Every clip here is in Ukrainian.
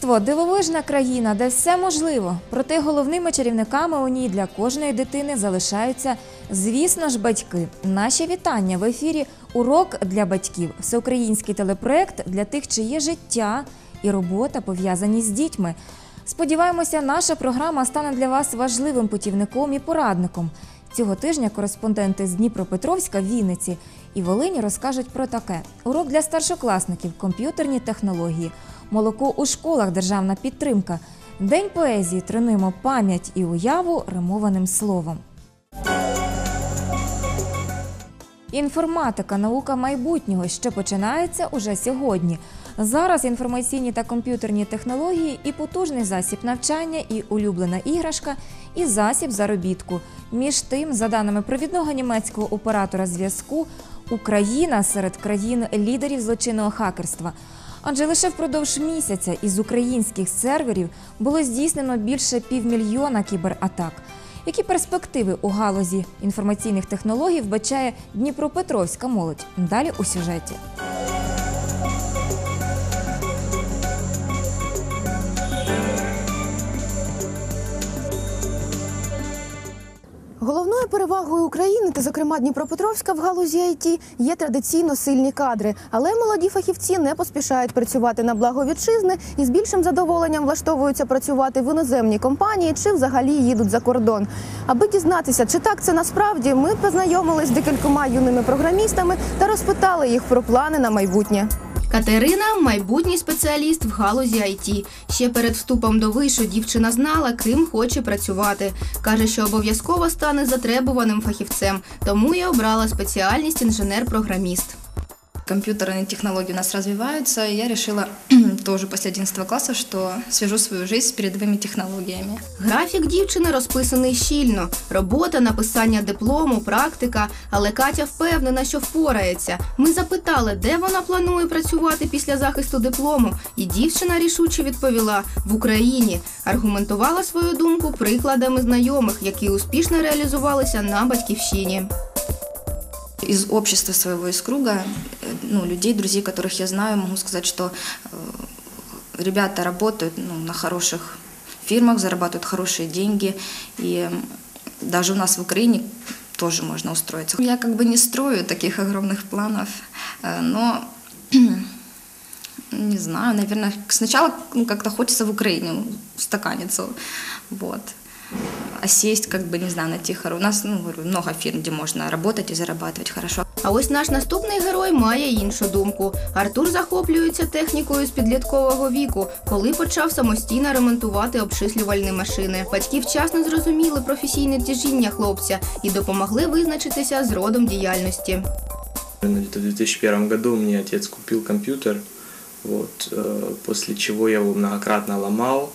Дитинство дивовижна країна, де все можливо. Проте головними чарівниками у ній для кожної дитини залишаються, звісно ж, батьки. Наші вітання в ефірі Урок для батьків всеукраїнський телепроект для тих, чиє життя і робота пов'язані з дітьми. Сподіваємося, наша програма стане для вас важливим путівником і порадником. Цього тижня кореспонденти з Дніпропетровська, Вінниці і Волині розкажуть про таке: урок для старшокласників, комп'ютерні технології, молоко у школах, державна підтримка, день поезії. Тренуємо пам'ять і уяву римованим словом. Інформатика, наука майбутнього, що починається уже сьогодні. Зараз інформаційні та комп'ютерні технології і потужний засіб навчання, і улюблена іграшка, і засіб заробітку. Між тим, за даними провідного німецького оператора зв'язку, Україна серед країн лідерів злочинного хакерства. Адже лише впродовж місяця із українських серверів було здійснено більше півмільйона кібератак. Які перспективи у галузі інформаційних технологій вбачає Дніпропетровська молодь? Далі у сюжеті. Головною перевагою України та, зокрема, Дніпропетровська в галузі ІТ є традиційно сильні кадри, але молоді фахівці не поспішають працювати на благо вітчизни і з більшим задоволенням влаштовуються працювати в іноземній компанії чи взагалі їдуть за кордон. Аби дізнатися, чи так це насправді, ми познайомились з декількома юними програмістами та розпитали їх про плани на майбутнє. Катерина майбутній спеціаліст в галузі IT. Ще перед вступом до вишу дівчина знала, ким хоче працювати. Каже, що обов'язково стане затребуваним фахівцем, тому і обрала спеціальність інженер-програміст. Компьютерные технологии у нас развиваются, и я решила тоже после 11 класса, что свяжу свою жизнь с передовыми технологиями. Графік дівчини розписаний щільно: робота, написання диплому, практика. Але Катя впевнена, що впорається. Ми запитали, де вона планує працювати після захисту диплому, і дівчина рішуче відповіла в Україні. Аргументувала свою думку прикладами знайомих, які успішно реалізувалися на батьківщині. Из общества своего, из круга, э, ну, людей, друзей, которых я знаю, могу сказать, что э, ребята работают ну, на хороших фирмах, зарабатывают хорошие деньги, и даже у нас в Украине тоже можно устроиться. Я как бы не строю таких огромных планов, э, но не знаю, наверное, сначала ну, как-то хочется в Украине устаканиться, вот. А сесть, как бы, не знаю, найти хоро... У нас, ну, говорю, много фирм, где можно работать и зарабатывать хорошо. А ось наш наступний герой має іншу думку. Артур захоплюється технікою з підліткового віку, коли почав самостійно ремонтувати обчислювальні машини. Батьки вчасно зрозуміли професійне тяжіння хлопця і допомогли визначитися з родом діяльності. Где-то в 2001 году мне отец купил компьютер, вот, э, после чего я его многократно ломал,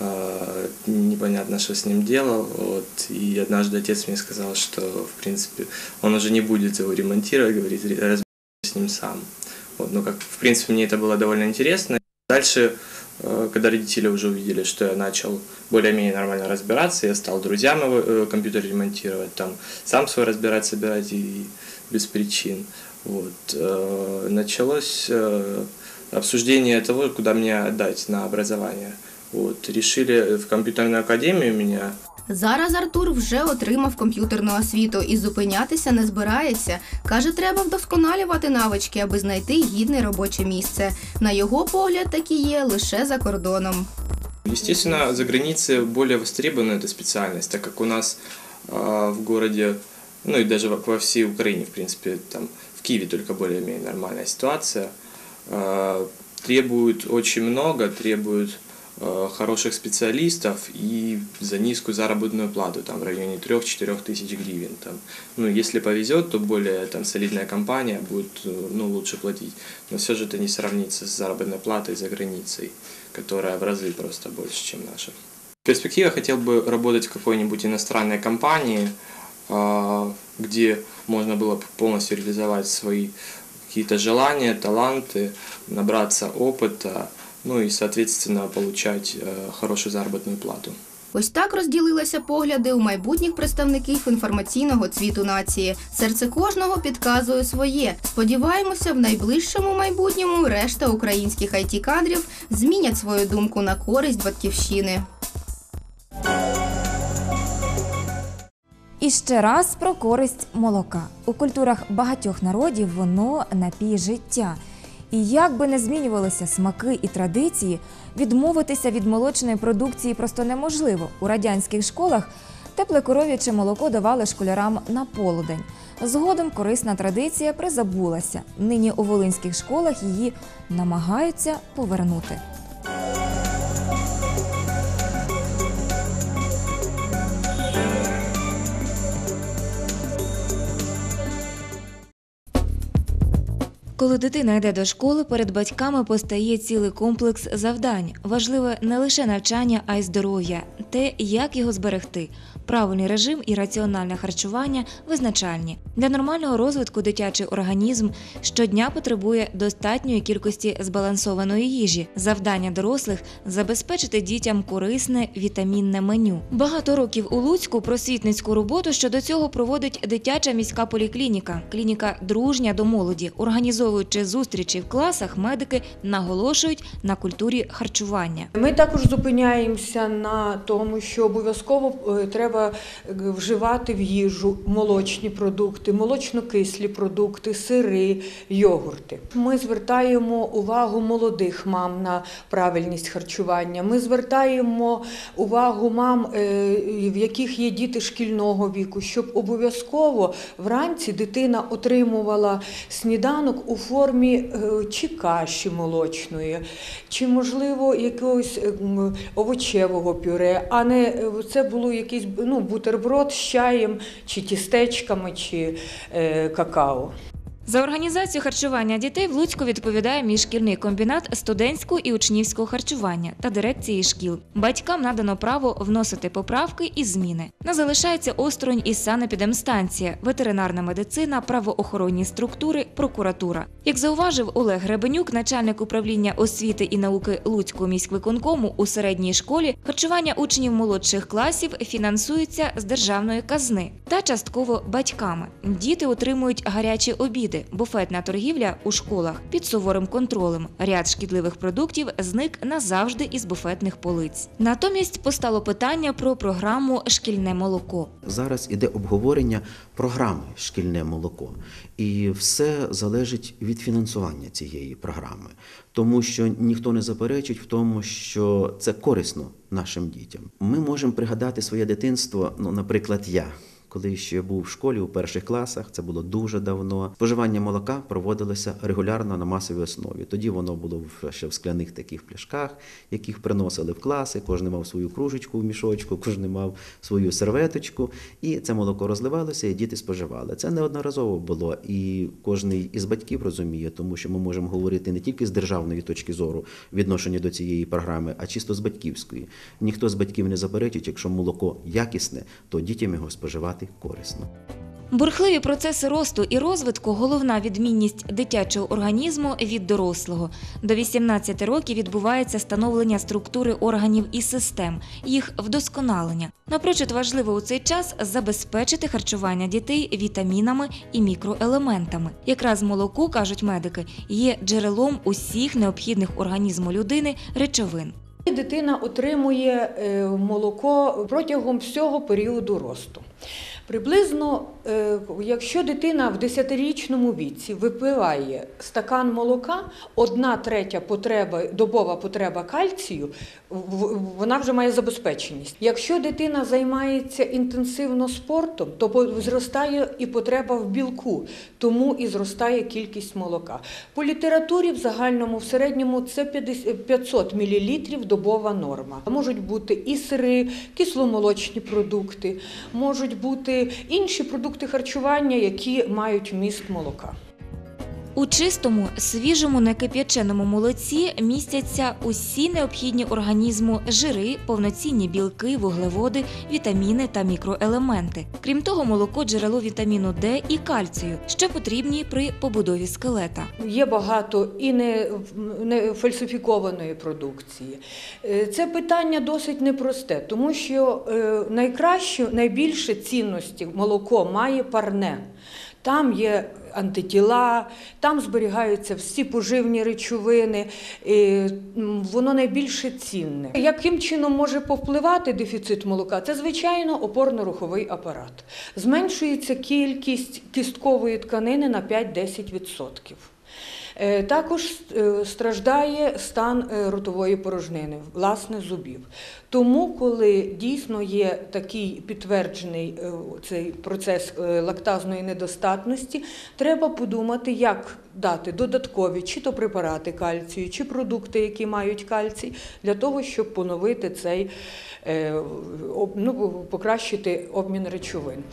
э, непонятно, что с ним делал. Вот, и однажды отец мне сказал, что, в принципе, он уже не будет его ремонтировать, говорит, «Ре- разберись с ним сам. Вот, ну, как, в принципе, мне это было довольно интересно. Дальше, э, когда родители уже увидели, что я начал более-менее нормально разбираться, я стал друзьям его э, компьютер ремонтировать, там, сам свой разбирать, собирать и без причин. Вот, э, началось обсуждение того, куда мне отдать на образование. Вот, решили в компьютерную академию меня Зараз Артур вже отримав комп'ютерну освіту і зупинятися не збирається. Каже, треба вдосконалювати навички, аби знайти гідне робоче місце. На його погляд, такі є лише за кордоном. Естественно, за границей более востребована эта специальность, так как у нас э, в городе, ну и даже во, во всей Украине, в принципе, там в Киеве только более-менее нормальная ситуация, э, требуют очень много, требуют э, хороших специалистов и за низкую заработную плату, там в районе 3-4 тысяч гривен. Там. Ну, если повезет, то более там, солидная компания будет э, ну, лучше платить. Но все же это не сравнится с заработной платой за границей, которая в разы просто больше, чем наша. В перспективе хотел бы работать в какой-нибудь иностранной компании, а, где можно было бы полностью реализовать свои какие-то желания, таланты, набраться опыта, ну и, соответственно, получать э, хорошую заработную плату. Ось так розділилися погляди у майбутніх представників інформаційного цвіту нації. Серце кожного підказує своє. Сподіваємося, в найближчому майбутньому решта українських it кадрів змінять свою думку на користь батьківщини. І ще раз про користь молока. У культурах багатьох народів воно напій життя. І як би не змінювалися смаки і традиції, відмовитися від молочної продукції просто неможливо. У радянських школах тепле коров'яче молоко давали школярам на полудень. Згодом корисна традиція призабулася. Нині у волинських школах її намагаються повернути. Коли дитина йде до школи, перед батьками постає цілий комплекс завдань. Важливе не лише навчання, а й здоров'я, те, як його зберегти. Правильний режим і раціональне харчування визначальні. Для нормального розвитку дитячий організм щодня потребує достатньої кількості збалансованої їжі. Завдання дорослих забезпечити дітям корисне вітамінне меню. Багато років у Луцьку просвітницьку роботу щодо цього проводить дитяча міська поліклініка. Клініка дружня до молоді. Організовуючи зустрічі в класах, медики наголошують на культурі харчування. Ми також зупиняємося на тому, що обов'язково е, треба е, вживати в їжу молочні продукти, молочно-кислі продукти, сири, йогурти. Ми звертаємо увагу молодих мам на правильність харчування. Ми звертаємо увагу мам, е, в яких є діти шкільного віку, щоб обов'язково вранці дитина отримувала сніданок у формі е, чи каші молочної, чи, можливо, якогось е, овочевого пюре, а не е, це було якийсь ну, бутерброд з чаєм, чи тістечками, чи е, какао. За організацію харчування дітей в Луцьку відповідає міжшкільний комбінат студентського і учнівського харчування та дирекції шкіл. Батькам надано право вносити поправки і зміни. Не залишається осторонь і санепідемстанція, ветеринарна медицина, правоохоронні структури, прокуратура. Як зауважив Олег Гребенюк, начальник управління освіти і науки Луцького міськвиконкому у середній школі, харчування учнів молодших класів фінансується з державної казни та частково батьками. Діти отримують гарячі обіди, буфетна торгівля у школах під суворим контролем. Ряд шкідливих продуктів зник назавжди із буфетних полиць. Натомість постало питання про програму Шкільне молоко. Зараз іде обговорення програми Шкільне молоко, і все залежить від фінансування цієї програми, тому що ніхто не заперечить в тому, що це корисно нашим дітям. Ми можемо пригадати своє дитинство, ну, наприклад, я. Коли ще був в школі у перших класах, це було дуже давно. Споживання молока проводилося регулярно на масовій основі. Тоді воно було ще в скляних таких пляшках, яких приносили в класи. Кожен мав свою кружечку в мішочку, кожен мав свою серветочку, і це молоко розливалося, і діти споживали. Це неодноразово було, і кожен із батьків розуміє, тому що ми можемо говорити не тільки з державної точки зору відношення до цієї програми, а чисто з батьківської. Ніхто з батьків не заперечить, якщо молоко якісне, то дітям його споживати корисно. Бурхливі процеси росту і розвитку головна відмінність дитячого організму від дорослого. До 18 років відбувається становлення структури органів і систем, їх вдосконалення. Напрочуд важливо у цей час забезпечити харчування дітей вітамінами і мікроелементами. Якраз молоко, кажуть медики, є джерелом усіх необхідних організму людини речовин. Дитина отримує е, молоко протягом всього періоду росту. Приблизно, е, якщо дитина в 10-річному віці випиває стакан молока, одна третя потреба, добова потреба кальцію, вона вже має забезпеченість. Якщо дитина займається інтенсивно спортом, то зростає і потреба в білку, тому і зростає кількість молока. По літературі в загальному в середньому це 50 500 мл добова норма. Можуть бути і сири, кисломолочні продукти, можуть бути інші продукти харчування, які мають вміст молока. У чистому, свіжому, некип'яченому молоці містяться усі необхідні організму жири, повноцінні білки, вуглеводи, вітаміни та мікроелементи. Крім того, молоко джерело вітаміну Д і кальцію, що потрібні при побудові скелета. Є багато і не, не фальсифікованої продукції. Е, Це питання досить непросте, тому що е, найкраще, найбільше цінності молоко має парне. Там є антитіла, там зберігаються всі поживні речовини, і, воно найбільше цінне. Яким чином може повпливати дефіцит молока? Це, звичайно, опорно-руховий апарат. Зменшується кількість кісткової тканини на 5-10%. Е, Також е, страждає стан е, ротової порожнини, власне, зубів. Тому, коли дійсно є такий підтверджений цей процес лактазної недостатності, треба подумати, як дати додаткові чи то препарати кальцію, чи продукти, які мають кальцій, для того, щоб поновити цей, ну, покращити обмін речовин.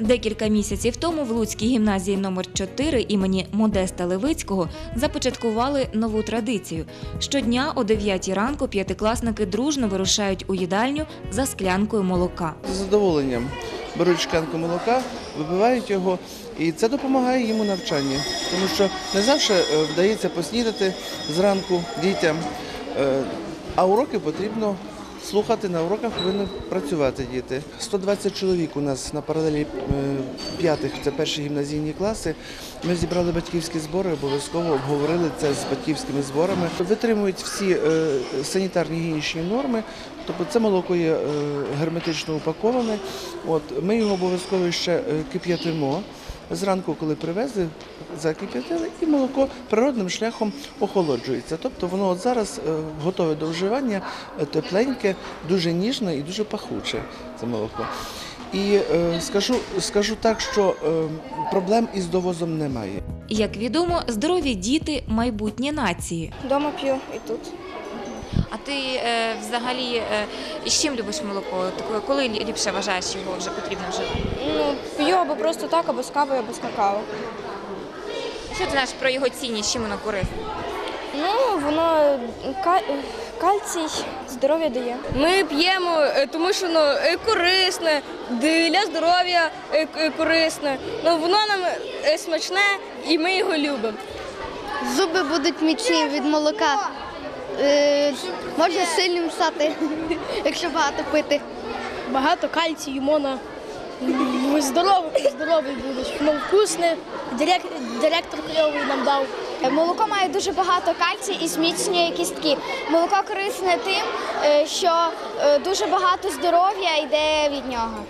Декілька місяців тому в Луцькій гімназії номер 4 імені Модеста Левицького започаткували нову традицію. Щодня о 9 ранку п'ятикласники дружно вирушають у їдальню за склянкою молока. з задоволенням беруть шклянку молока, вибивають його, і це допомагає їм у навчанні, тому що не завжди е, вдається поснідати зранку дітям, е, а уроки потрібно слухати. На уроках повинні працювати діти. 120 чоловік у нас на паралелі е, п'ятих, це перші гімназійні класи. Ми зібрали батьківські збори, обов'язково обговорили це з батьківськими зборами. Витримують всі е, санітарні гігієнічні норми, тобто це молоко є е, герметично упаковане. От, ми його обов'язково ще кип'ятимо. Зранку, коли привезли, закип'ятили, і молоко природним шляхом охолоджується. Тобто воно от зараз е, готове до вживання, е, тепленьке, дуже ніжне і дуже пахуче це молоко. І е, скажу, скажу так, що е, проблем із довозом немає. Як відомо, здорові діти майбутнє нації. Дома п'ю і тут. А ти е, взагалі е, з чим любиш молоко? Коли ліпше вважаєш його вже потрібно вживати? Ну, п'ю або просто так, або з кавою, або з какао. Що ти знаєш про його цінність, чим воно корисне? Ну, воно кальцій, здоров'я дає. Ми п'ємо, е, тому що воно е, корисне, для здоров'я е, корисне. Ну, воно нам е, смачне і ми його любимо. Зуби будуть міцні від молока. Е, можна сильним стати, якщо багато пити. Багато кальцію, можна здоровий, здоровий будеш. Ну, вкусне, директор кльовий нам дав. Молоко має дуже багато кальцію і зміцнює кістки. Молоко корисне тим, е, що е, дуже багато здоров'я йде від нього.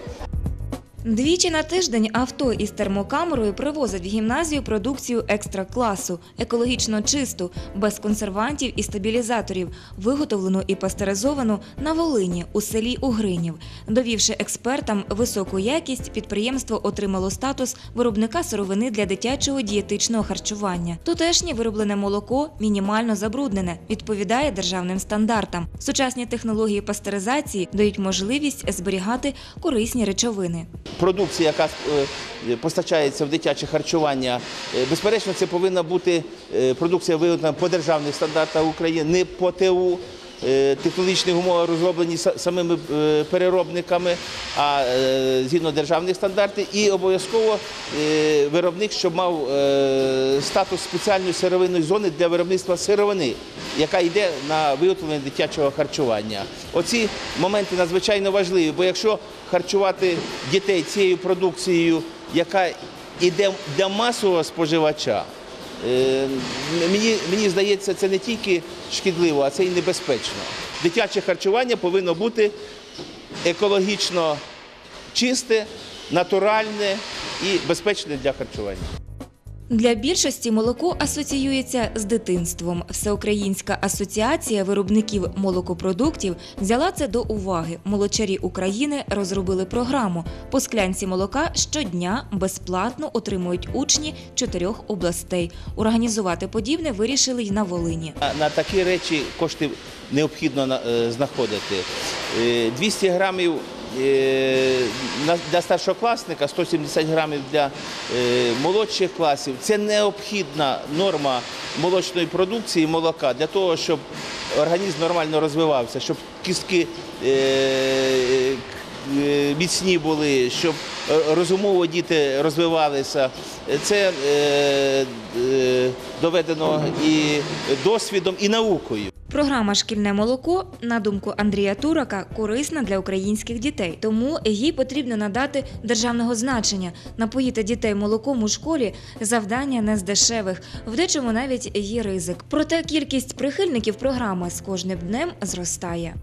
Двічі на тиждень авто із термокамерою привозить в гімназію продукцію екстра-класу, екологічно чисту, без консервантів і стабілізаторів, виготовлену і пастеризовану на Волині у селі Угринів. Довівши експертам високу якість, підприємство отримало статус виробника сировини для дитячого дієтичного харчування. Тутешнє вироблене молоко мінімально забруднене, відповідає державним стандартам. Сучасні технології пастеризації дають можливість зберігати корисні речовини. Продукція, яка е, постачається в дитяче харчування, е, безперечно, це повинна бути е, продукція виготовлена по державних стандартах України, не по ТУ. Технологічні умови розроблені самими переробниками, а згідно державних стандартів, і обов'язково виробник, щоб мав статус спеціальної сировинної зони для виробництва сировини, яка йде на виготовлення дитячого харчування. Оці моменти надзвичайно важливі, бо якщо харчувати дітей цією продукцією, яка йде для масового споживача, Е, Мені, мені здається, це не тільки шкідливо, а це і небезпечно. Дитяче харчування повинно бути екологічно чисте, натуральне і безпечне для харчування. Для більшості молоко асоціюється з дитинством. Всеукраїнська асоціація виробників молокопродуктів взяла це до уваги. Молочарі України розробили програму. По склянці молока щодня безплатно отримують учні чотирьох областей. Організувати подібне вирішили й на Волині. На, такі речі кошти необхідно е, знаходити. Е, 200 грамів е, на- для старшокласника, 170 грамів для е, молодших класів. Це необхідна норма молочної продукції молока для того, щоб організм нормально розвивався, щоб кістки е, е, міцні були, щоб розумово діти розвивалися. Це доведено і досвідом, і наукою. Програма Шкільне молоко, на думку Андрія Турака, корисна для українських дітей, тому їй потрібно надати державного значення. Напоїти дітей молоком у школі завдання не з дешевих, в дечому навіть є ризик. Проте кількість прихильників програми з кожним днем зростає.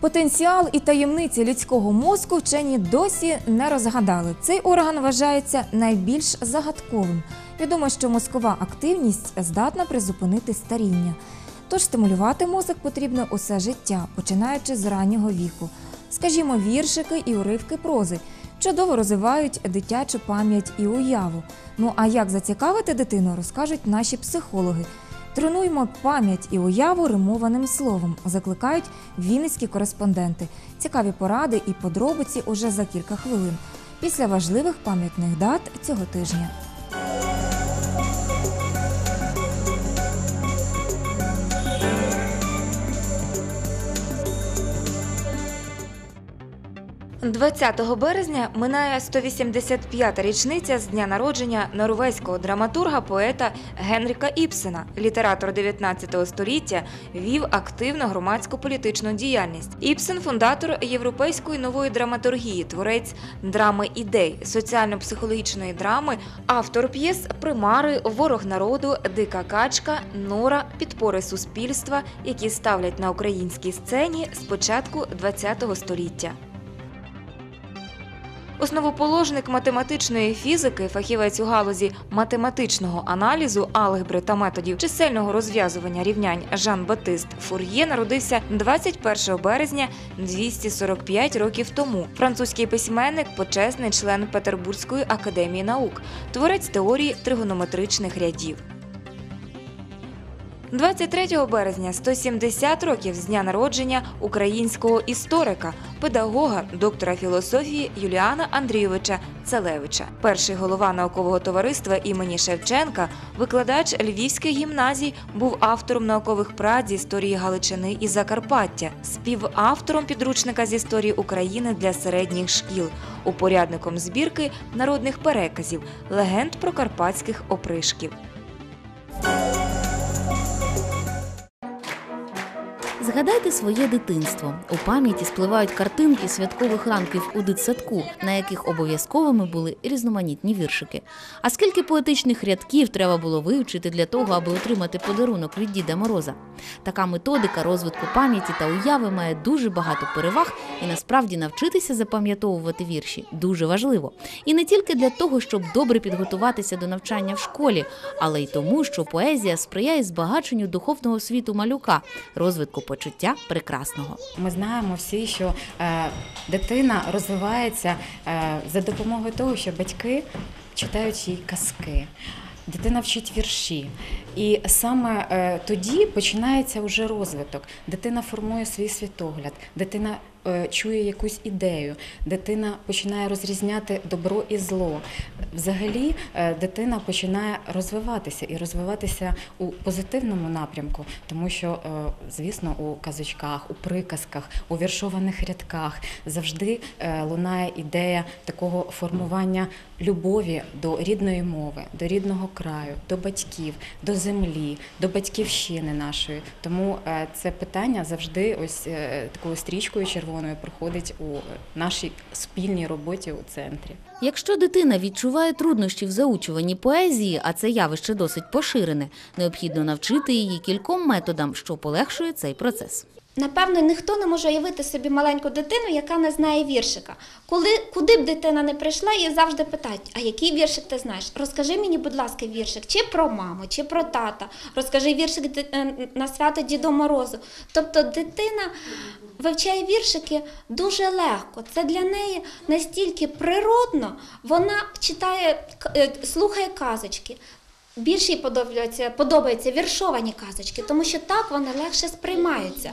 Потенціал і таємниці людського мозку вчені досі не розгадали. Цей орган вважається найбільш загадковим. Відомо, що мозкова активність здатна призупинити старіння. Тож стимулювати мозок потрібно усе життя, починаючи з раннього віку. Скажімо, віршики і уривки прози чудово розвивають дитячу пам'ять і уяву. Ну а як зацікавити дитину, розкажуть наші психологи. Тренуємо пам'ять і уяву римованим словом, закликають вінницькі кореспонденти. Цікаві поради і подробиці уже за кілька хвилин після важливих пам'ятних дат цього тижня. – 20 березня минає 185-та річниця з дня народження норвезького драматурга поета Генріка Іпсена. Літератор 19 століття вів активну громадську політичну діяльність. Іпсен фундатор європейської нової драматургії, творець драми ідей, соціально-психологічної драми, автор п'єс Примари, Ворог народу, Дика качка, Нора, підпори суспільства, які ставлять на українській сцені з початку ХХ століття. Основоположник математичної фізики, фахівець у галузі математичного аналізу, алгебри та методів чисельного розв'язування рівнянь Жан Батист Фур'є народився 21 березня 245 років тому. Французький письменник, почесний член Петербурзької академії наук, творець теорії тригонометричних рядів. 23 березня 170 років з дня народження українського історика, педагога, доктора філософії Юліана Андрійовича Целевича. Перший голова наукового товариства імені Шевченка, викладач Львівських гімназій, був автором наукових праць з історії Галичини і Закарпаття, співавтором підручника з історії України для середніх шкіл, упорядником збірки народних переказів, легенд про карпатських опришків. Згадайте своє дитинство. У пам'яті спливають картинки святкових ранків у дитсадку, на яких обов'язковими були різноманітні віршики. А скільки поетичних рядків треба було вивчити для того, аби отримати подарунок від Діда Мороза? Така методика розвитку пам'яті та уяви має дуже багато переваг, і насправді навчитися запам'ятовувати вірші дуже важливо. І не тільки для того, щоб добре підготуватися до навчання в школі, але й тому, що поезія сприяє збагаченню духовного світу малюка, розвитку почуття прекрасного. Ми знаємо всі, що е, дитина розвивається е, за допомогою того, що батьки читають їй казки. Дитина вчить вірші, і саме е, тоді починається вже розвиток. Дитина формує свій світогляд, дитина чує якусь ідею, дитина починає розрізняти добро і зло. Взагалі, е, дитина починає розвиватися і розвиватися у позитивному напрямку, тому що, е, звісно, у казочках, у приказках, у віршованих рядках завжди е, лунає ідея такого формування любові до рідної мови, до рідного краю, до батьків, до землі, до батьківщини нашої. Тому е, це питання завжди ось е, такою стрічкою червоною проходить у нашій спільній роботі у центрі. Якщо дитина відчуває труднощі в заучуванні поезії, а це явище досить поширене, необхідно навчити її кільком методам, що полегшує цей процес. Напевно, ніхто не може уявити собі маленьку дитину, яка не знає віршика. Коли куди б дитина не прийшла, її завжди питають: а який віршик ти знаєш? Розкажи мені, будь ласка, віршик, чи про маму, чи про тата. Розкажи віршик е, на свято Діду Морозу. Тобто дитина вивчає віршики дуже легко. Це для неї настільки природно, вона читає, е, слухає казочки. більше їй подобаються, подобаються віршовані казочки, тому що так вони легше сприймаються.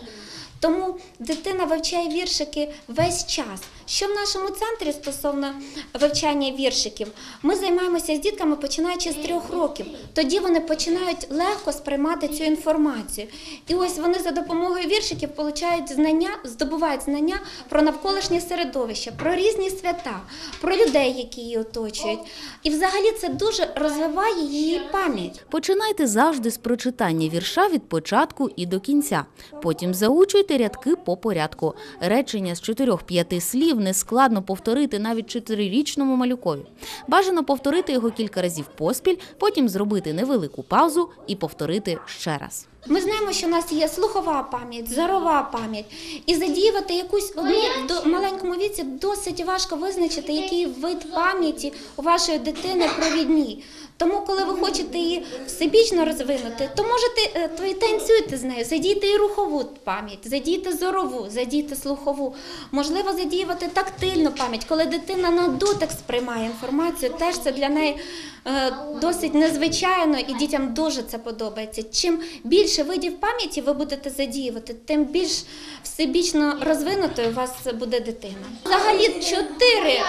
Тому дитина вивчає віршики весь час. Що в нашому центрі стосовно вивчання віршиків, ми займаємося з дітками починаючи з трьох років. Тоді вони починають легко сприймати цю інформацію. І ось вони за допомогою віршиків получають знання, здобувають знання про навколишнє середовище, про різні свята, про людей, які її оточують. І взагалі це дуже розвиває її пам'ять. Починайте завжди з прочитання вірша від початку і до кінця. Потім заучуйте рядки по порядку. Речення з 4-5 слів нескладно повторити навіть чотирирічному малюкові. Бажано повторити його кілька разів поспіль, потім зробити невелику паузу і повторити ще раз. Ми знаємо, що у нас є слухова пам'ять, зорова пам'ять, і задіювати якусь одну до маленькому віці досить важко визначити, який вид пам'яті у вашої дитини провідній. Тому, коли ви хочете її всебічно розвинути, то можете е, то і танцюйте з нею, задійте і рухову пам'ять, задійте зорову, задійте слухову. Можливо, задіювати тактильну пам'ять, коли дитина на дотик сприймає інформацію, теж це для неї е, досить незвичайно, і дітям дуже це подобається. Чим більше видів пам'яті ви будете задіювати, тим більш всебічно розвинутою у вас буде дитина. Взагалі, чотири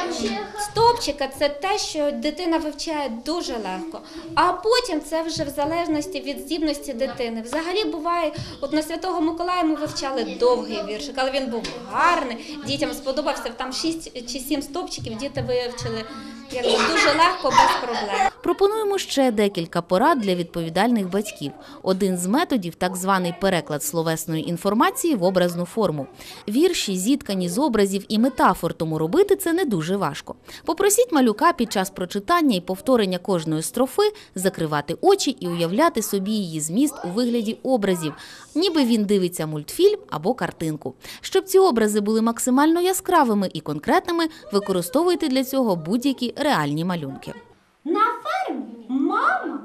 стовпчика це те, що дитина вивчає дуже легко. А потім це вже в залежності від здібності дитини. Взагалі буває, от на Святого Миколая ми вивчали довгий віршик, але він був гарний. Дітям сподобався там шість чи сім стопчиків. діти вивчили дуже легко, без проблем. Пропонуємо ще декілька порад для відповідальних батьків. Один з методів так званий переклад словесної інформації в образну форму. Вірші зіткані з образів і метафор, тому робити це не дуже важко. Попросіть малюка під час прочитання і повторення кожної строфи закривати очі і уявляти собі її зміст у вигляді образів, ніби він дивиться мультфільм або картинку. Щоб ці образи були максимально яскравими і конкретними, використовуйте для цього будь-які реальні малюнки. На фермі мама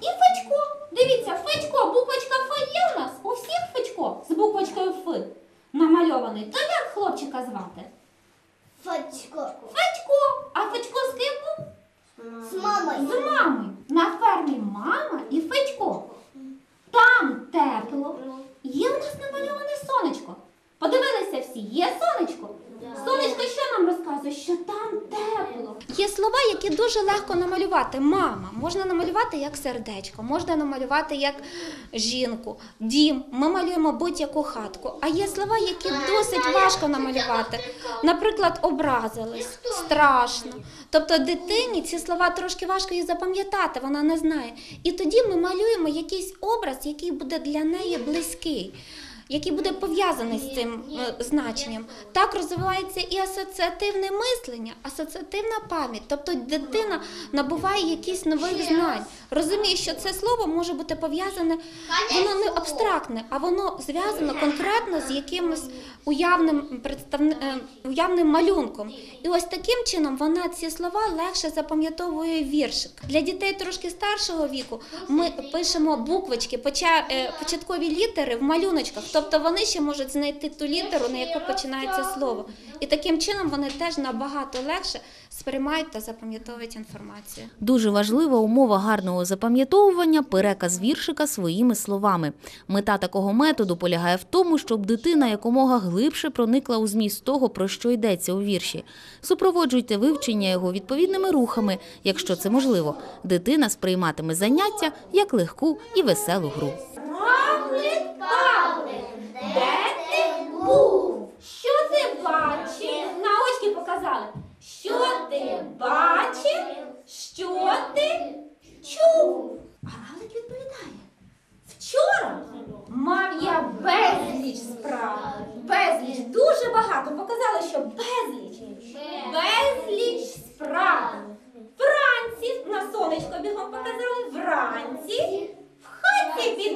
і Федько. Дивіться, Федько, буквочка Ф є у нас. У всіх Федько з буквочкою Ф намальований. То як хлопчика звати? Федько. Федько. А Федько з ким був? З мамою. З мамою. На фермі мама і Федько. Там тепло. Є у нас намальоване сонечко. Подивилися всі, є сонечко. Сонечко що нам розказує? Що там тепло. Є слова, які дуже легко намалювати. Мама, можна намалювати як сердечко, можна намалювати як жінку, дім. Ми малюємо будь-яку хатку. А є слова, які досить важко намалювати. Наприклад, образились, страшно. Тобто дитині ці слова трошки важко їх запам'ятати, вона не знає. І тоді ми малюємо якийсь образ, який буде для неї близький який буде пов'язаний з цим е, значенням. Так розвивається і асоціативне мислення, асоціативна пам'ять. Тобто дитина набуває якісь нових знань, розуміє, що це слово може бути пов'язане, воно не абстрактне, а воно зв'язано конкретно з якимось уявним е, уявним малюнком. І ось таким чином вона ці слова легше запам'ятовує віршик. Для дітей трошки старшого віку ми пишемо буквочки, е, початкові літери в малюночках. Тобто вони ще можуть знайти ту літеру, на яку починається слово. І таким чином вони теж набагато легше сприймають та запам'ятовують інформацію. Дуже важлива умова гарного запам'ятовування переказ віршика своїми словами. Мета такого методу полягає в тому, щоб дитина якомога глибше проникла у зміст того, про що йдеться у вірші. Супроводжуйте вивчення його відповідними рухами, якщо це можливо. Дитина сприйматиме заняття як легку і веселу гру. Равлик, павлик, де ти був? Що ти бачив? На очки показали. Що ти бачив? Що ти чув? А Равлик відповідає. Вчора мав безліч справ. Безліч, дуже багато. Показали, що безліч. Безліч справ. Вранці на сонечко бігом показали. Вранці в хаті підмітав.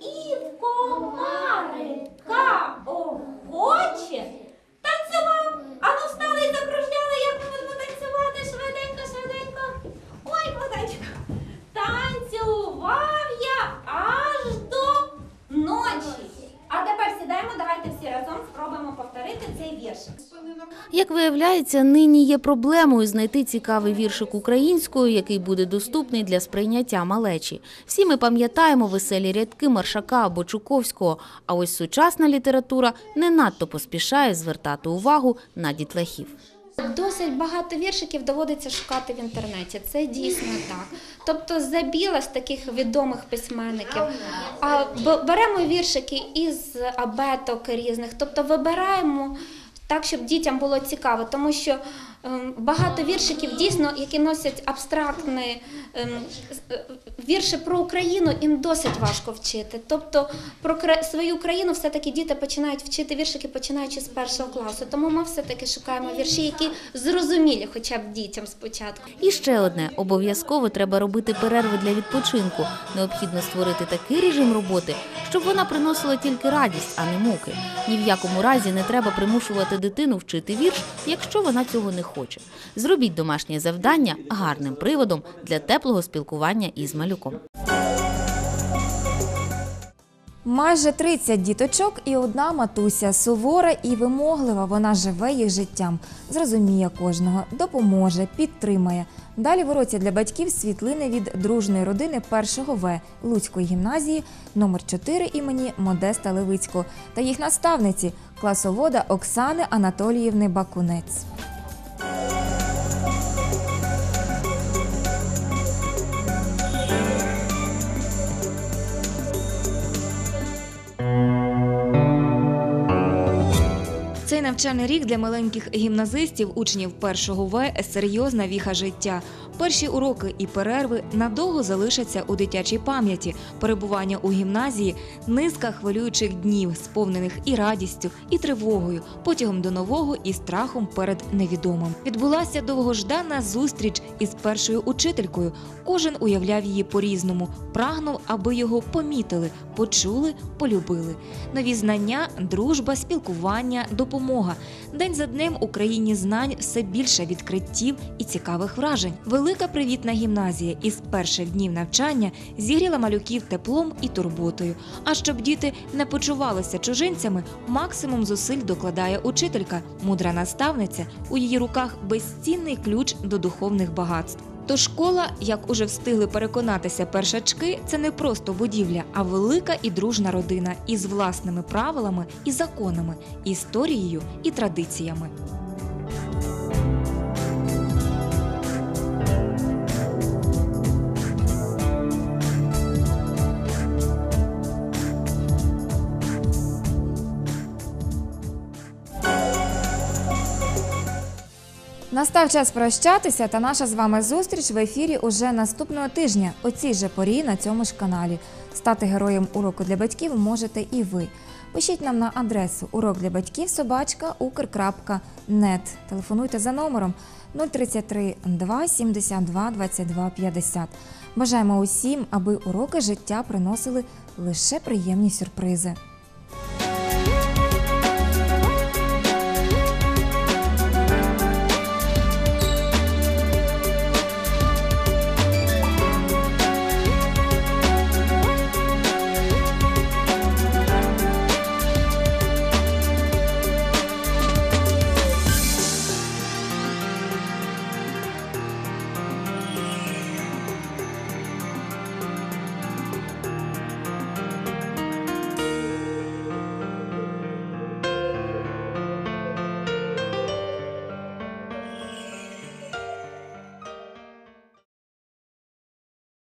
І в комарика охоче танцював. А ну встали і закружляли, як ми будемо танцювати швиденько, швиденько. Ой, Богданчик, танцював я аж до ночі. А тепер сідаємо, давайте всі разом спробуємо повторити цей віршик. Як виявляється, Виявляється, нині є проблемою знайти цікавий віршик українською, який буде доступний для сприйняття малечі. Всі ми пам'ятаємо веселі рядки Маршака або Чуковського, а ось сучасна література не надто поспішає звертати увагу на дітлахів. Досить багато віршиків доводиться шукати в інтернеті. Це дійсно так. Тобто забіла з таких відомих письменників. А беремо віршики із абеток різних, тобто вибираємо так, щоб дітям було цікаво, тому що багато віршиків дійсно, які носять абстрактні ем, е, вірші про Україну, їм досить важко вчити. Тобто про свою країну все-таки діти починають вчити віршики, починаючи з першого класу. Тому ми все-таки шукаємо вірші, які зрозумілі хоча б дітям спочатку. І ще одне обов'язково треба робити перерви для відпочинку. Необхідно створити такий режим роботи, щоб вона приносила тільки радість, а не муки. Ні в якому разі не треба примушувати дитину вчити вірш, якщо вона цього не хоче. Зробіть домашнє завдання гарним приводом для теплого спілкування із малюком. Майже 30 діточок і одна матуся сувора і вимоглива. Вона живе їх життям, зрозуміє кожного, допоможе, підтримає. Далі в уроці для батьків світлини від дружної родини 1 В Луцької гімназії номер 4 імені Модеста Левицького та їх наставниці класовода Оксани Анатоліївни Бакунець. Навчальний рік для маленьких гімназистів, учнів першого В серйозна віха життя. Перші уроки і перерви надовго залишаться у дитячій пам'яті. Перебування у гімназії низка хвилюючих днів, сповнених і радістю, і тривогою, потягом до нового і страхом перед невідомим. Відбулася довгождана зустріч із першою учителькою. Кожен уявляв її по-різному, прагнув, аби його помітили, почули, полюбили. Нові знання, дружба, спілкування, допомога. День за днем Україні знань все більше відкриттів і цікавих вражень. Велика привітна гімназія із перших днів навчання зігріла малюків теплом і турботою. А щоб діти не почувалися чужинцями, максимум зусиль докладає учителька, мудра наставниця. У її руках безцінний ключ до духовних багатств. То школа, як уже встигли переконатися першачки, це не просто будівля, а велика і дружна родина із власними правилами і законами, історією і традиціями. Настав час прощатися, та наша з вами зустріч в ефірі уже наступного тижня, о цій же порі на цьому ж каналі. Стати героєм уроку для батьків можете і ви. Пишіть нам на адресу урок для батьків собачка. Телефонуйте за номером 033 2 72 22 50. Бажаємо усім, аби уроки життя приносили лише приємні сюрпризи.